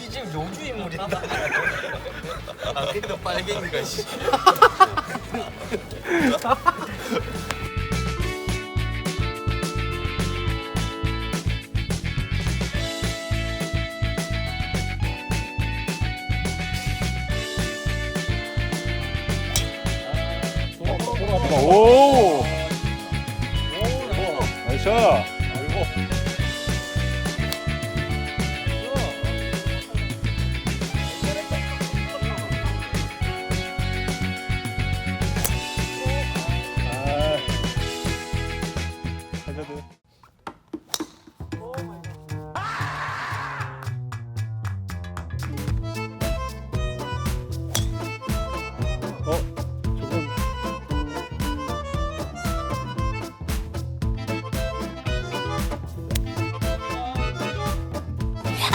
이 지금 요주 인물이다. 아, 그래도 빨갱이가 씨. 오! 나이스! 아,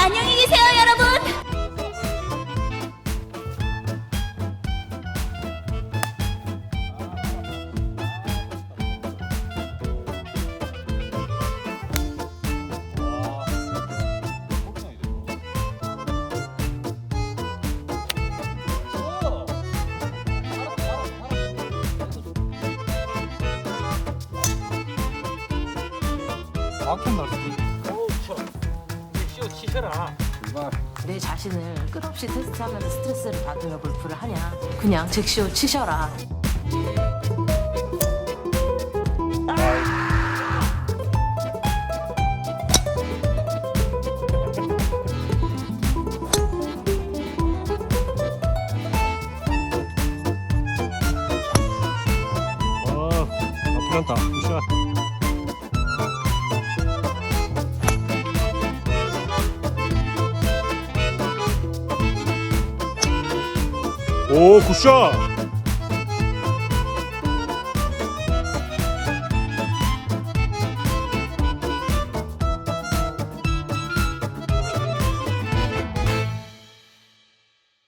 안녕히 계세요, 여러분. 날 수도 쇼 치셔라. 내 자신을 끝없이 테스트하면서 스트레스를 받으며 골프를 하냐? 그냥 즉시로 치셔라. 아, 나쁘지 않다. 굿샷. 오, 굿샷!